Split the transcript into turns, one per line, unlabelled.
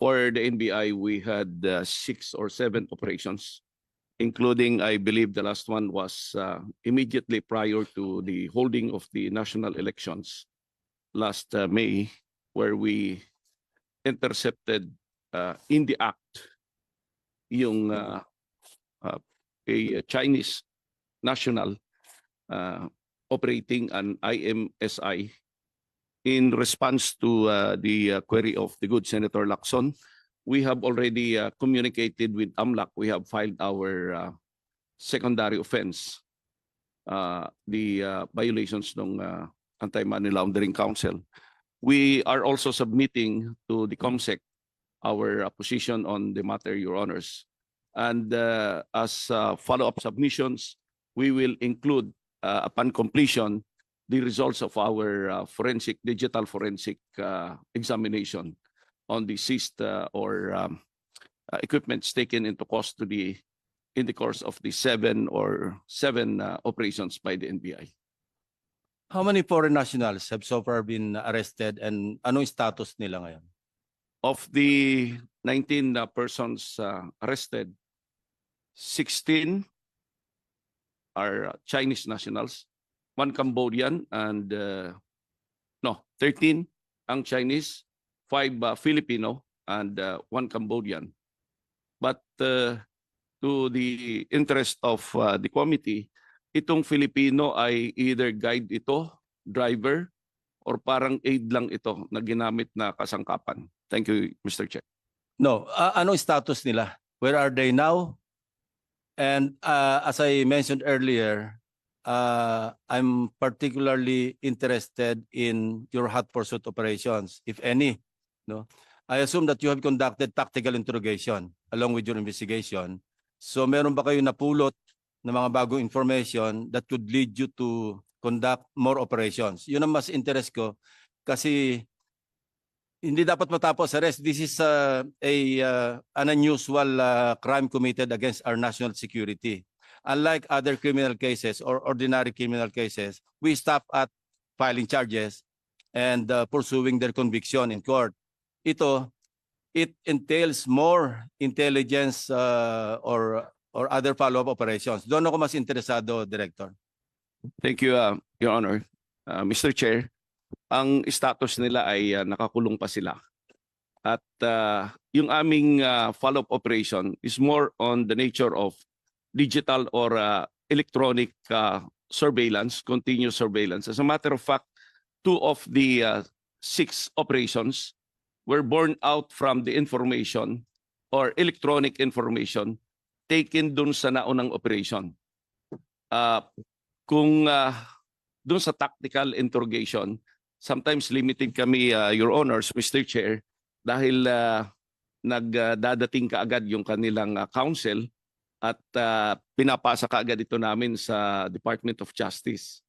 for the NBI, we had uh, six or seven operations, including, I believe, the last one was uh, immediately prior to the holding of the national elections last uh, May, where we intercepted uh, in the act yung uh, uh, a Chinese national uh, operating an IMSI in response to uh, the uh, query of the good Senator Lacson. We have already uh, communicated with AMLAC. We have filed our uh, secondary offense, uh, the uh, violations ng uh, Anti-Money Laundering Council. We are also submitting to the COMSEC our uh, position on the matter, Your Honors. And uh, as uh, follow-up submissions, we will include uh, upon completion the results of our uh, forensic, digital forensic uh, examination on the seized uh, or um, uh, equipments taken into custody in the course of the seven or seven uh, operations by the NBI.
How many foreign nationals have so far been arrested and anong status nila ngayon?
Of the 19 uh, persons uh, arrested, 16 are Chinese nationals, one Cambodian and uh, no, 13 ang Chinese, five uh, Filipino and uh, one Cambodian. But uh, to the interest of uh, the committee, itong Filipino ay either guide ito, driver, or parang aid lang ito na ginamit na kasangkapan. Thank you, Mr. Chair.
No, uh, anong status nila? Where are they now? And uh, as I mentioned earlier, uh, I'm particularly interested in your hot pursuit operations, if any. No, I assume that you have conducted tactical interrogation along with your investigation. So meron ba kayo napulot ng mga bagong information that could lead you to conduct more operations? Yun ang mas interest ko kasi hindi dapat matapos arrest. This is uh, a uh, an unusual uh, crime committed against our national security. Unlike other criminal cases or ordinary criminal cases, we stop at filing charges and uh, pursuing their conviction in court. Ito, it entails more intelligence uh, or or other follow-up operations. Doon ako mas interesado, Director.
Thank you, uh, Your Honor. Uh, Mr. Chair, ang status nila ay uh, nakakulong pa sila. At uh, yung aming uh, follow-up operation is more on the nature of digital or uh, electronic uh, surveillance, continuous surveillance. As a matter of fact, two of the uh, six operations were born out from the information or electronic information taken dun sa naunang operation. Uh, kung uh, dun sa tactical interrogation, sometimes limited kami, uh, Your Honors, Mr. Chair, dahil uh, nagdadating kaagad yung kanilang uh, counsel at uh, pinapasa kaagad ito namin sa Department of Justice.